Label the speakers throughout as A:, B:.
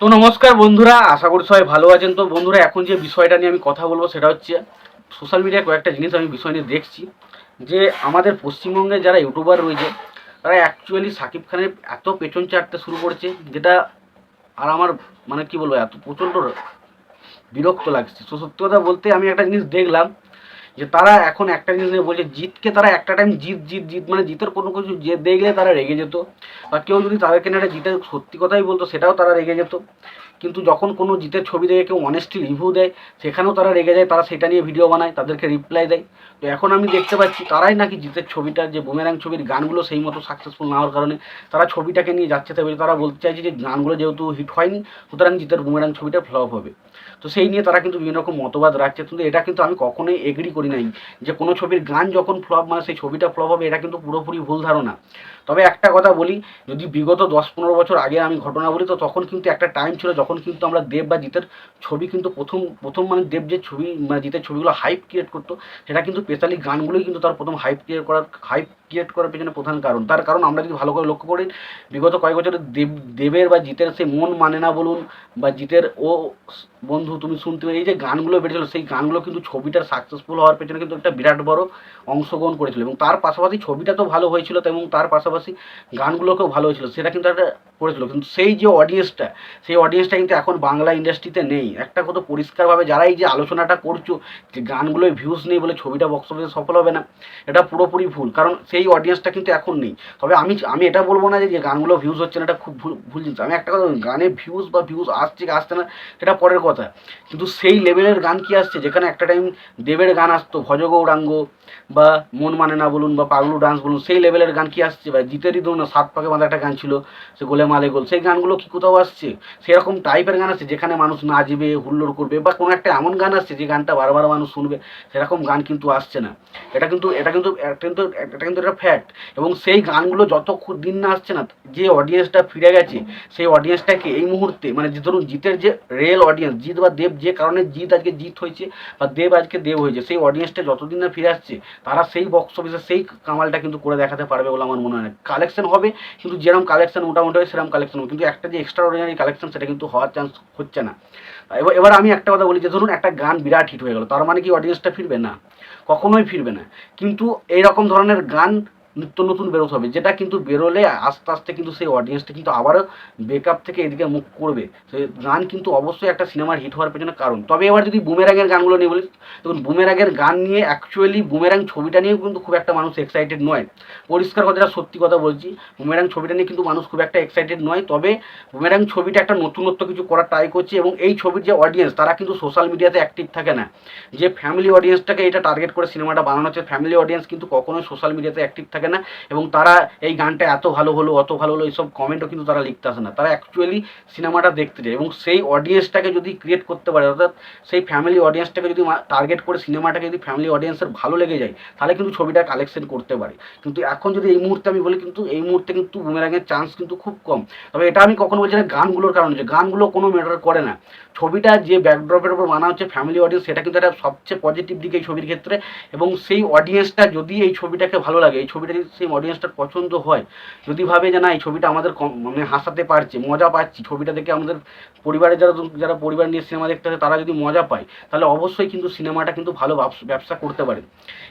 A: তো নমস্কার বন্ধুরা, আশা করি সবাই ভালো আছেন। তো বন্ধুরা, এখন যে বিষয়টা নিয়ে আমি কথা বলব সেটা হচ্ছে সোশ্যাল মিডিয়ায় কয়েকটা জিনিস আমি বিষয় নিয়ে দেখছি, যে আমাদের পশ্চিমবঙ্গে যারা ইউটিউবার রয়েছে, তারা অ্যাকচুয়ালি সাকিব খানের এত পেছন চাটতে শুরু করছে, যেটা আর আমার মানে কি বলব, এত প্রচণ্ড বিরক্ত লাগছে। সত্যি কথা বলতে আমি একটা জিনিস দেখলাম যে তারা এখন একটা জিনিস নিয়ে বলছে, জিতকে তারা একটা টাইম জিত জিত জিত মানে জিতের কোনো কিছু যে দেখলে তারা রেগে যেত। বা কেউ যদি তাদেরকে একটা জিতের সত্যি কথাই বলতো, সেটাও তারা রেগে যেত। কিন্তু যখন কোনো জিতের ছবি দেখে কেউ অনেস্টলি রিভিউ দেয়, সেখানেও তারা রেগে যায়, তারা সেটা নিয়ে ভিডিও বানায়, তাদেরকে রিপ্লাই দেয়। তো এখন আমি দেখতে পাচ্ছি, তারাই নাকি জিতের ছবিটা, যে বুমেরাং ছবির গানগুলো সেই মতো সাকসেসফুল না হওয়ার কারণে তারা ছবিটাকে নিয়ে যাচ্ছে তবে তারা বলতে চাইছে যে গানগুলো যেহেতু হিট হয়নি, সুতরাং জিতের বুমেরাং ছবিটা ফ্লপ হবে। তো সেই নিয়ে তারা কিন্তু বিভিন্ন রকম মতবাদ রাখছে। কিন্তু এটা কিন্তু আমি কখনোই এগ্রি করি নাই যে কোনো ছবির গান যখন ফ্লপ মানে সেই ছবিটা ফ্লপ হবে, এটা কিন্তু পুরোপুরি ভুল ধারণা। তবে একটা কথা বলি, যদি বিগত দশ পনেরো বছর আগে আমি ঘটনা বলি, তো তখন কিন্তু একটা টাইম ছিল যখন কিন্তু আমরা দেব বা জিতের ছবি কিন্তু প্রথম প্রথম মানে দেব যে ছবি মানে জিতের ছবিগুলো হাইপ ক্রিয়েট করতো, সেটা কিন্তু স্পেশালি গানগুলোই কিন্তু তার প্রথম হাইপ ক্রিয়েট করার হাইপ ক্রিয়েট করার পেছনে প্রধান কারণ। তার কারণ আমরা যদি ভালো করে লক্ষ্য করি, বিগত কয়েক বছরে দেব, দেবের বা জিতের সেই মন মানে না বলুন, বা জিতের ও বন্ধু তুমি শুনতে এই যে গানগুলো বেরিয়েছিল সেই গানগুলো কিন্তু ছবিটার সাকসেসফুল হওয়ার পেছনে কিন্তু একটা বিরাট বড় অংশগ্রহণ করেছিল। এবং তার পাশাপাশি ছবিটা তো ভালো হয়েছিল, এবং তার পাশাপাশি গানগুলোকেও ভালো হয়েছিল। সেটা কিন্তু একটা করেছিল। কিন্তু সেই যে অডিয়েন্সটা সেই অডিয়েন্সটা কিন্তু এখন বাংলা ইন্ডাস্ট্রিতে নেই। একটা কথা পরিষ্কারভাবে যারা এই যে আলোচনাটা করছ, যে গানগুলোয় ভিউজ নেই বলে ছবিটা বক্স অফিসে সফল হবে না, এটা পুরোপুরি ভুল। কারণ সেই অডিয়েন্সটা কিন্তু এখন নেই। তবে আমি আমি এটা বলব না যে গানগুলো ভিউজ হচ্ছে না, এটা খুব ভুল ভুল জিনিস। আমি একটা কথা গানে ভিউজ বা ভিউজ আসছে কি আসছে না, সেটা পরের কথা। কিন্তু সেই লেভেলের গান কি আসছে? যেখানে একটা টাইম দেবের গান আসতো, ভজ গৌরাঙ্গ বা মন মানে না বলুন বা পাগলু ডান্স বলুন, সেই লেভেলের গান কি আসছে? বা জিতেরই ধরুন সাত পাকে বাঁধা একটা গান ছিল, সে গোলে মালে গোল, সেই গানগুলো কি কোথাও আসছে? সেরকম টাইপের গান আসছে যেখানে মানুষ নাচবে, হুল্লোড় করবে বা কোনো একটা এমন গান আসছে যে গানটা বারবার মানুষ শুনবে, সেরকম গান কিন্তু আসছে না। এটা কিন্তু এটা কিন্তু কিন্তু, এটা কিন্তু একটা ফ্যাক্ট এবং সেই গানগুলো যত দিন না আসছে না, যে অডিয়েন্সটা ফিরে গেছে, সেই অডিয়েন্সটাকে এই মুহূর্তে মানে যে ধরুন জিতের যে রিয়েল অডিয়েন্স জিত বা দেব যে কারণে জিত আজকে জিত হয়েছে বা দেব আজকে দেব হয়েছে, সেই অডিয়েন্সটা যতদিন না ফিরে আসছে, তারা সেই বক্স অফিসে সেই কামালটা কিন্তু করে দেখাতে পারবে বলে আমার মনে হয় কালেকশন হবে, কিন্তু যেরকম কালেকশন মোটামুটি সেরকম কালেকশন কিন্তু একটা যে এক্সট্রা অর্ডিনারি কালেকশন সেটা কিন্তু হওয়ার চান্স হচ্ছে না। এবার এবার আমি একটা কথা বলি যে, ধরুন একটা গান বিরাট হিট হয়ে গেল, তার মানে কি অডিয়েন্সটা ফিরবে? না, কখনোই ফিরবে না। কিন্তু এইরকম ধরনের গান নিত্য নতুন বেরোতে হবে, যেটা কিন্তু বেরোলে আস্তে আস্তে কিন্তু সেই অডিয়েন্সটা কিন্তু আবারও বেকআপ থেকে এদিকে মুখ করবে। সেই গান কিন্তু অবশ্যই একটা সিনেমার হিট হওয়ার পেছনে কারণ। তবে এবার যদি বুমেরাঙের গানগুলো নিয়ে বলি তখন বুমেরাঙের গান নিয়ে অ্যাকচুয়ালি বুমেরাং ছবিটা নিয়েও কিন্তু খুব একটা মানুষ এক্সাইটেড নয়। পরিষ্কার কথাটা, সত্যি কথা বলছি বুমেরাং ছবিটা নিয়ে কিন্তু মানুষ খুব একটা এক্সাইটেড নয়। তবে বুমেরাং ছবিটা একটা নতুনত্ব কিছু করার ট্রাই করছে এবং এই ছবির যে অডিয়েন্স তারা কিন্তু সোশ্যাল মিডিয়াতে অ্যাক্টিভ থাকে না। যে ফ্যামিলি অডিয়েন্সটাকে এটা টার্গেট করে সিনেমাটা বানানো হচ্ছে ফ্যামিলি অডিয়েন্স কিন্তু কখনোই সোশ্যাল মিডিয়াতে অ্যাক্টিভ থাকে না? এবং তারা এই গানটা এত ভালো হলো, অত ভালো হলো, এইসব কমেন্টও কিন্তু তারা লিখতে আসে না। তারা অ্যাকচুয়ালি সিনেমাটা দেখতে যায় এবং সেই অডিয়েন্সটাকে যদি ক্রিয়েট করতে পারে, অর্থাৎ সেই ফ্যামিলি অডিয়েন্সটাকে যদি টার্গেট করে সিনেমাটাকে যদি ফ্যামিলি অডিয়েন্সের ভালো লেগে যায়, তাহলে কিন্তু ছবিটা কালেকশন করতে পারে। কিন্তু এখন যদি এই মুহূর্তে আমি বলি, কিন্তু এই মুহূর্তে কিন্তু বুমেরাঙের চান্স কিন্তু খুব কম। তবে এটা আমি কখনো বলছি না, গানগুলোর কারণে যে গানগুলো কোনো ম্যাটার করে না। ছবিটা যে ব্যাকড্রপের উপর বানা হচ্ছে ফ্যামিলি অডিয়েন্স সেটা কিন্তু একটা সবচেয়ে পজিটিভ দিক এই ছবির ক্ষেত্রে। এবং সেই অডিয়েন্সটা যদি এই ছবিটাকে ভালো লাগে, এই ছবিটা যদি সেই অডিয়েন্সটার পছন্দ হয়, যদি ভাবে যে না, এই ছবিটা আমাদের মানে হাসাতে পারছে, মজা পাচ্ছি, ছবিটা দেখে আমাদের পরিবারের যারা যারা পরিবার নিয়ে সিনেমা দেখতে আসে, তারা যদি মজা পায়, তাহলে অবশ্যই কিন্তু সিনেমাটা কিন্তু ভালো ব্যবস- ব্যবসা করতে পারে।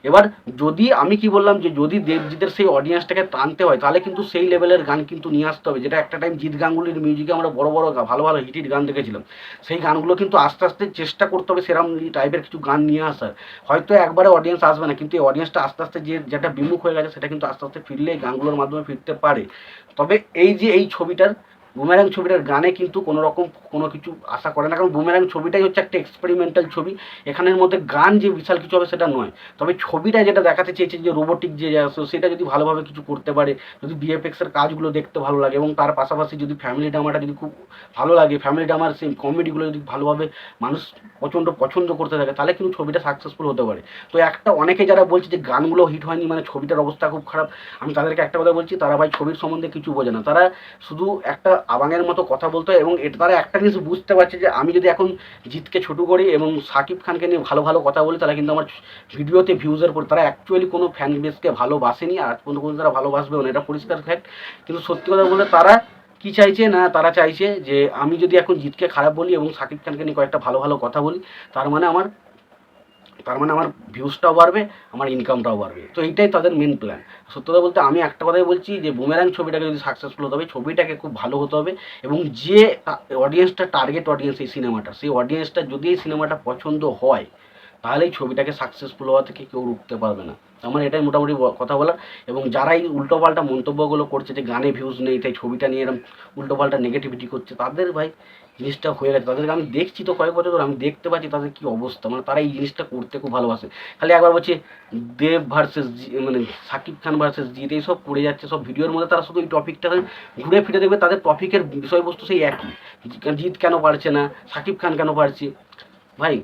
A: এবার যদি আমি কি বললাম যে, যদি দেবজিতের সেই অডিয়েন্সটাকে টানতে হয়, তাহলে কিন্তু সেই লেভেলের গান কিন্তু নিয়ে আসতে হবে, যেটা একটা টাইম জিৎ গাঙ্গুলির মিউজিকে আমরা বড় বড় ভালো ভালো হিট হিট গান দেখেছিলাম। সেই গানগুলো কিন্তু আস্তে আস্তে চেষ্টা করতে হবে সেরকম টাইপের কিছু গান নিয়ে আসার। হয়তো একবারে অডিয়েন্স আসবে না, কিন্তু এই অডিয়েন্সটা আস্তে আস্তে যে, যেটা বিমুখ হয়ে গেছে, সেটা কিন্তু আস্তে আস্তে ফিরলে গানগুলোর মাধ্যমে ফিরতে পারে। তবে এই যে এই ছবিটার বুমেরাং ছবিটার গানে কিন্তু কোনো রকম কোনো কিছু আশা করে না, কারণ বুমেরাং ছবিটাই হচ্ছে একটা এক্সপেরিমেন্টাল ছবি। এখানের মধ্যে গান যে বিশাল কিছু হবে সেটা নয়। তবে ছবিটা যেটা দেখাতে চেয়েছে যে রোবোটিক যে আছে, সেটা যদি ভালোভাবে কিছু করতে পারে, যদি বিএফএক্স এর কাজগুলো দেখতে ভালো লাগে এবং তার পাশাপাশি যদি ফ্যামিলি ড্রামাটা যদি খুব ভালো লাগে ফ্যামিলি ড্রামার সেই কমেডিগুলো যদি ভালোভাবে মানুষ প্রচণ্ড পছন্দ করতে থাকে, তাহলে কিন্তু ছবিটা সাকসেসফুল হতে পারে। তো একটা অনেকে যারা বলছে যে গানগুলো হিট হয়নি মানে ছবিটার অবস্থা খুব খারাপ, আমি তাদেরকে একটা কথা বলছি, তারা ভাই ছবির সম্বন্ধে কিছু বোঝে না। তারা শুধু একটা আবাঙের মতো কথা বলতে এবং এটা তারা একটা জিনিস বুঝতে পারছে যে আমি যদি এখন জিতকে ছোটো করি এবং সাকিব খানকে নিয়ে ভালো ভালো কথা বলি, তাহলে কিন্তু আমার ভিডিওতে ভিউজের পর তারা অ্যাকচুয়ালি কোনো ফ্যান বেসকে ভালোবাসেনি আর আজ পর্যন্ত কোনো তারা ভালোবাসবেও না। এটা পরিষ্কার ফ্যাক্ট কিন্তু সত্যি কথা বলতে তারা কি চাইছে? না, তারা চাইছে যে আমি যদি এখন জিতকে খারাপ বলি এবং সাকিব খানকে নিয়ে কয়েকটা ভালো ভালো কথা বলি, তার মানে আমার তার মানে আমার ভিউজটাও বাড়বে, আমার ইনকামটাও বাড়বে। তো এইটাই তাদের মেন প্ল্যান সত্যতা বলতে আমি একটা কথাই বলছি যে বুমেরাং ছবিটাকে যদি সাকসেসফুল হতে হবে, ছবিটাকে খুব ভালো হতে হবে এবং যে অডিয়েন্সটা টার্গেট অডিয়েন্স এই সিনেমাটা সেই অডিয়েন্সটা যদি এই সিনেমাটা পছন্দ হয়, তাহলে এই ছবিটাকে সাকসেসফুল হওয়া থেকে কেউ রুখতে পারবে না। আমার এটাই মোটামুটি কথা বলার। এবং যারা এই উল্টোপাল্টা মন্তব্যগুলো করছে যে, গানে ভিউজ নেই, তাই ছবিটা নিয়ে এরকম উল্টোপাল্টা নেগেটিভিটি করছে, তাদের ভাই জিনিসটা হয়ে গেছে। তাদেরকে আমি দেখছি তো কয়েক বছর ধরে, আমি দেখতে পাচ্ছি তাদের কি অবস্থা। মানে তারা এই জিনিসটা করতে খুব ভালোবাসে। খালি একবার বলছে, দেব ভার্সেস মানে সাকিব খান ভার্সেস জিত এইসব পড়ে যাচ্ছে। সব ভিডিওর মধ্যে তারা শুধু এই টপিকটা ঘুরে ফিরে দেখবে, তাদের টপিকের বিষয়বস্তু সেই একই। জিত কেন পারছে না? সাকিব খান কেন পারছে? ভাই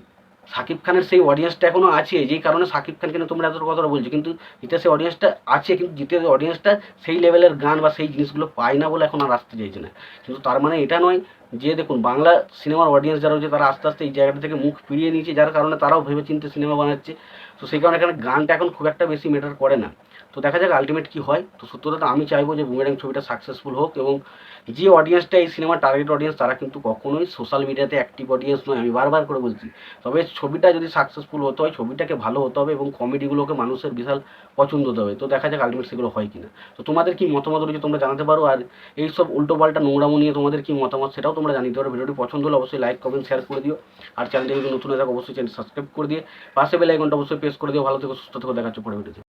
A: সাকিব খানের সেই অডিয়েন্সটা এখনও আছে, যেই কারণে সাকিব খানকে নিয়ে তোমরা এতটা কথা বলছো। কিন্তু জিতের সেই অডিয়েন্সটা আছে, কিন্তু জিতে অডিয়েন্সটা সেই লেভেলের গান বা সেই জিনিসগুলো পায় না বলে এখন আর আসতে চাইছে না। কিন্তু তার মানে এটা নয় যে দেখুন, বাংলা সিনেমার অডিয়েন্স যারা হচ্ছে তারা আস্তে আস্তে এই জায়গাটা থেকে মুখ ফিরিয়ে নিয়েছে, যার কারণে তারাও ভেবেচিন্তে সিনেমা বানাচ্ছে। তো সেই কারণে এখানে গানটা এখন খুব একটা বেশি ম্যাটার করে না। তো দেখা যাক আলটিমেট কি হয়। তো সত্যতা আমি চাইব যে বুমেরাং ছবিটা সাকসেসফুল হোক এবং যে অডিয়েন্সটা এই সিনেমার টার্গেট অডিয়েন্স তারা কিন্তু কখনোই সোশ্যাল মিডিয়াতে অ্যাক্টিভ অডিয়েন্স নয়, আমি বারবার করে বলছি। তবে ছবিটা যদি সাকসেসফুল হতে হয়, ছবিটাকে ভালো হতে হবে এবং কমেডিগুলোকে মানুষের বিশাল পছন্দ হতে হবে। তো দেখা যাক আলটিমেট সেগুলো হয় কিনা। তো তোমাদের কি মতামত রয়েছে তোমরা জানাতে পারো। আর এই সব উল্টোপাল্টা নোংরামো নিয়ে তোমাদের কি মতামত সেটাও তোমরা জানিতে পারো। ভিডিওটি পছন্দ হলে অবশ্যই লাইক কমেন্ট শেয়ার করে দিও। আর চ্যানেলটি যদি নতুন হয়ে থাকে, অবশ্যই চ্যানেল সাবস্ক্রাইব করে দিয়ে পাশে বেল আইকনটা অবশ্যই প্রেস করে দিও। ভালো থেকো, সুস্থ থেকো দেখাচ্ছ পরে ভিডিওতে